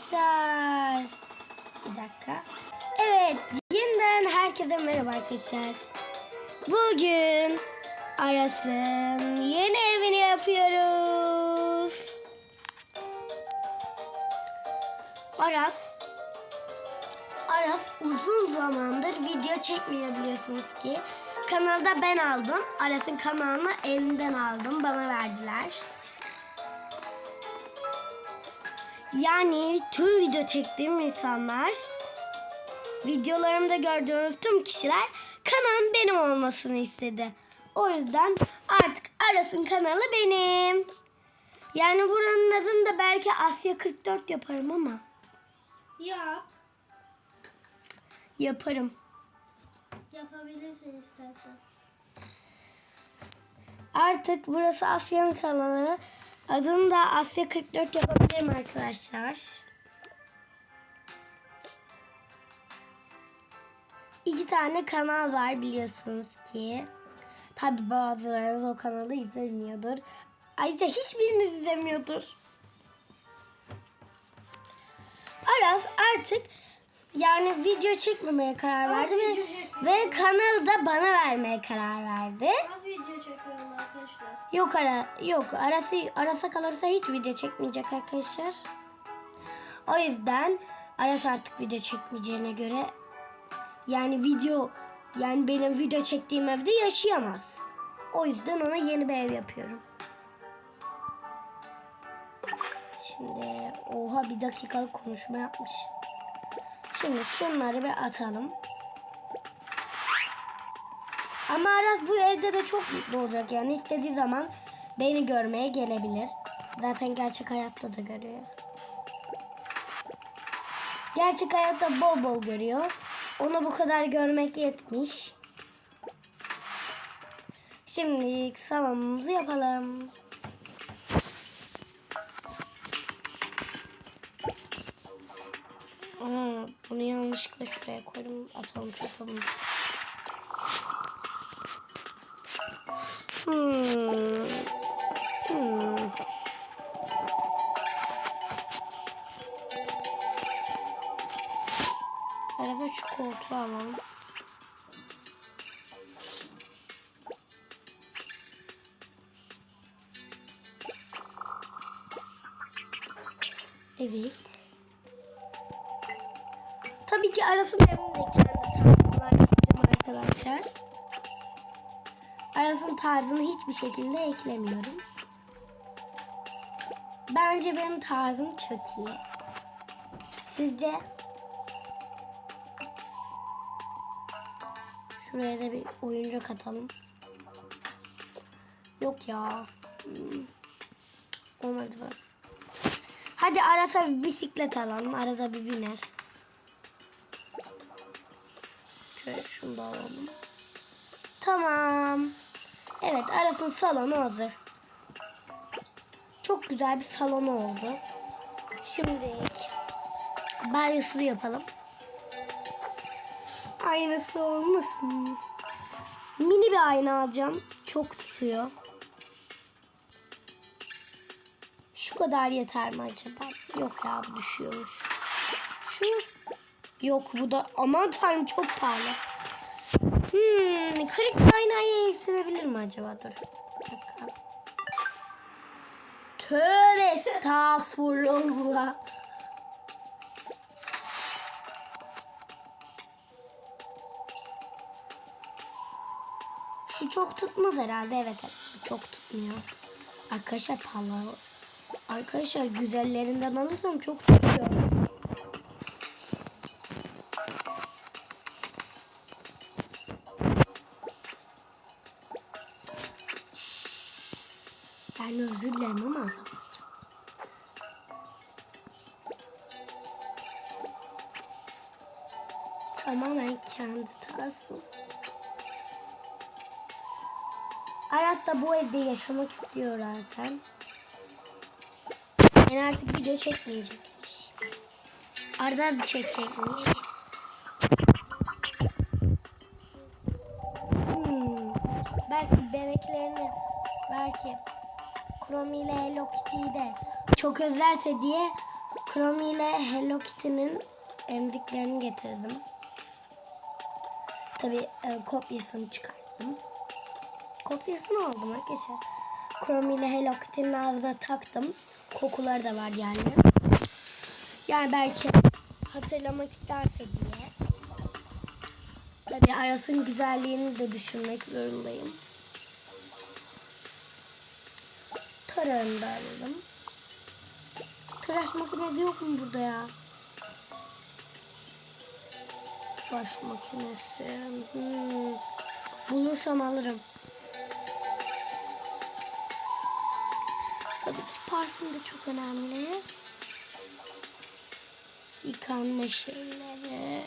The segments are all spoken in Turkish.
arkadaşlar. Bir dakika. Evet, yeniden herkese merhaba arkadaşlar. Bugün Aras'ın yeni evini yapıyoruz. Aras Aras uzun zamandır video çekmiyor biliyorsunuz ki. Kanalda ben aldım. Aras'ın kanalını elinden aldım. Bana verdiler. Yani tüm video çektiğim insanlar, videolarımda gördüğünüz tüm kişiler kanalım benim olmasını istedi. O yüzden artık Aras'ın kanalı benim. Yani buranın adını da belki Asya 44 yaparım ama Yap. yaparım. Yapabilirsin istersen. Artık burası Asya'nın kanalı. Adını da Asya 44 yapabilirim arkadaşlar. İki tane kanal var biliyorsunuz ki. Tabi bazılarınız o kanalı izlemiyordur. Ayrıca hiçbiriniz izlemiyordur. Aras artık yani video çekmemeye karar verdi ve, ve kanalı da bana vermeye karar verdi. Az video çekiyorum arkadaşlar. Yok ara yok arası arasa kalırsa hiç video çekmeyecek arkadaşlar. O yüzden Aras artık video çekmeyeceğine göre yani video yani benim video çektiğim evde yaşayamaz. O yüzden ona yeni bir ev yapıyorum. Şimdi oha bir dakikalık konuşma yapmış. Şimdi şunları bir atalım. Ama Aras bu evde de çok mutlu olacak yani istediği zaman beni görmeye gelebilir. Zaten gerçek hayatta da görüyor. Gerçek hayatta bol bol görüyor. Onu bu kadar görmek yetmiş. Şimdi salonumuzu yapalım. Yanlışlıkla şuraya koydum. Atalım çöpe bunu. Hmm. Hmm. Arada şu koltuğu alalım. Evet. Tabii ki arasın evinde kendi tarzımlar yapacağım arkadaşlar. Aras'ın tarzını hiçbir şekilde eklemiyorum. Bence benim tarzım çok iyi. Sizce? Şuraya da bir oyuncak atalım. Yok ya. Hmm. Olmadı bak. Hadi Aras'a bir bisiklet alalım. Arada bir biner. Şöyle şunu da alalım. Tamam. Evet Aras'ın salonu hazır. Çok güzel bir salonu oldu. Şimdi banyosunu yapalım. Aynası olmasın. Mini bir ayna alacağım. Çok tutuyor. Şu kadar yeter mi acaba? Yok ya bu düşüyormuş. Şu yok bu da aman tanrım çok pahalı. Hmm, kırık bir aynayı silebilir mi acaba? Dur. Dakika. Tövbe estağfurullah. Şu çok tutmaz herhalde. Evet evet. Çok tutmuyor. Arkadaşlar pahalı. Arkadaşlar güzellerinden alırsam çok tutuyor. Yani özür dilerim ama. Tamamen kendi tarzım. Aras da bu evde yaşamak istiyor zaten. Yani artık video çekmeyecekmiş. Arada bir çekecekmiş. Hmm. Belki bebeklerini belki Chrome ile Hello Kitty'yi de çok özlerse diye Chrome ile Hello Kitty'nin emziklerini getirdim. Tabi e, kopyasını çıkarttım. Kopyasını aldım arkadaşlar. Chrome ile Hello Kitty'nin ağzına taktım. Kokuları da var yani. Yani belki hatırlamak isterse diye. Tabi arasın güzelliğini de düşünmek zorundayım. Tarağını da alalım. Tıraş makinesi yok mu burada ya? Tıraş makinesi. Hmm. Bulursam alırım. Tabii ki parfüm de çok önemli. Yıkanma şeyleri.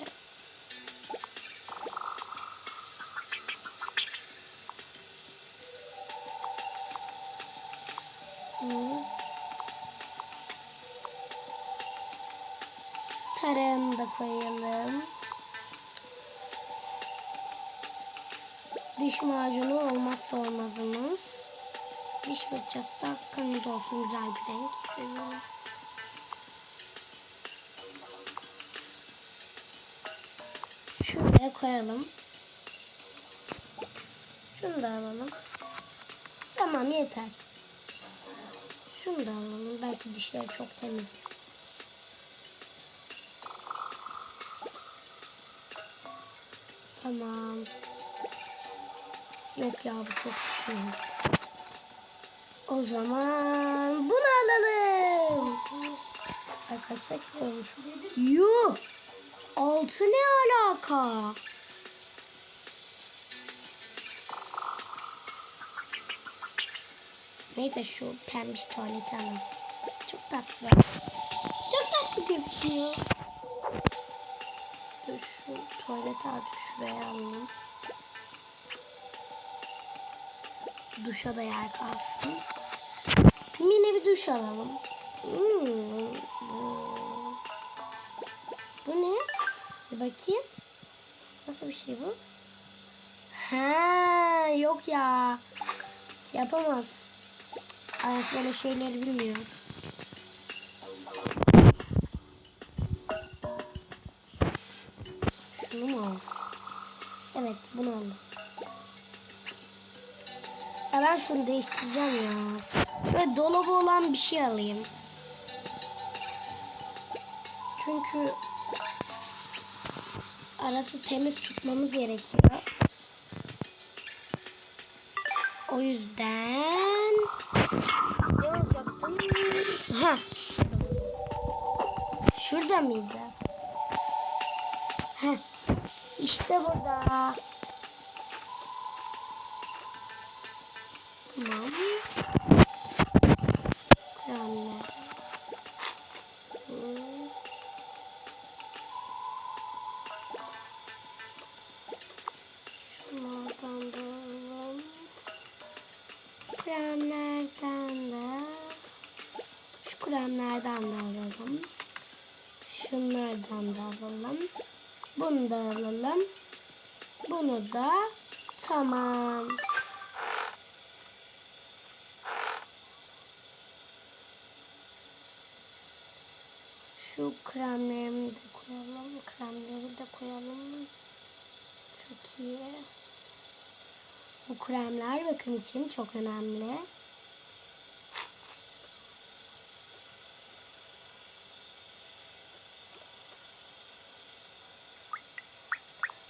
Tarağını da koyalım. Diş macunu olmazsa olmazımız. Diş fırçası da kırmızı olsun güzel bir renk. Seviyorum. Şuraya koyalım. Şunu da alalım. Tamam yeter. Şunu da alalım. Belki dişleri çok temiz. Tamam. Yok ya bu çok güzel. O zaman bunu alalım. Ay kaç kilo olmuş? Yuh! Altı ne alaka? Neyse şu pembiş tuvaleti alalım. Çok tatlı. Çok tatlı gözüküyor. Tuvaleti azıcık şuraya alalım. Duşa da yer kalsın. Yine bir duş alalım. Hmm, bu. ne? Bir bakayım. Nasıl bir şey bu? Ha, yok ya. Yapamaz. Ayas böyle şeyleri bilmiyor. Ya ben şunu değiştireceğim ya. Şöyle dolabı olan bir şey alayım. Çünkü arası temiz tutmamız gerekiyor. O yüzden ne alacaktım? Ha. Şurada mıydı? Heh. İşte burada. Tamam. Kremler. Şunlardan da alalım. Kremlerden de şu kremlerden de alalım. Şunlardan da alalım. Bunu da alalım. Bunu da tamam. Şu kremlerimi de koyalım. Kremleri de koyalım. Çok iyi. Bu kremler bakım için çok önemli.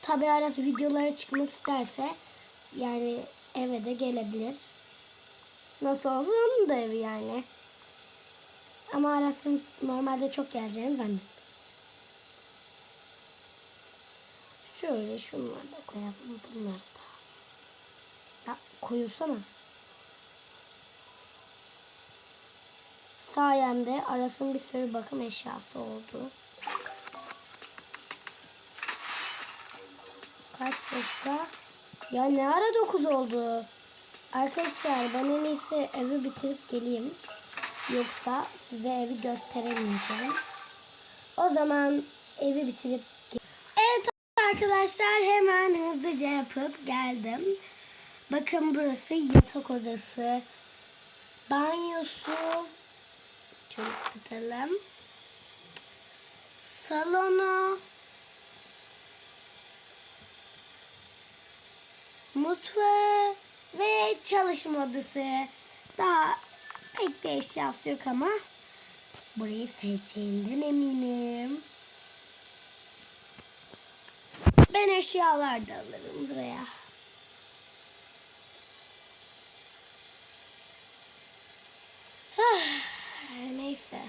Tabi arası videolara çıkmak isterse yani eve de gelebilir. Nasıl olsa onun da evi yani. Ama arasın normalde çok geleceğini zannetmiyorum. Şöyle şunları da koyalım. Bunları da. Ya koyulsana. Sayemde arasın bir sürü bakım eşyası oldu. Kaç dakika? Ya ne ara 9 oldu? Arkadaşlar ben en iyisi evi bitirip geleyim. Yoksa size evi gösteremeyeceğim. O zaman evi bitirip Evet arkadaşlar hemen hızlıca yapıp geldim. Bakın burası yatak odası. Banyosu. Şöyle kapatalım. salonu, mutfağı ve çalışma odası. Daha pek bir eşyası yok ama burayı seveceğinden eminim. Ben eşyalar da alırım buraya. Neyse.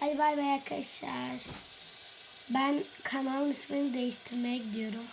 Hadi bay bay arkadaşlar. Ben kanalın ismini değiştirmeye gidiyorum.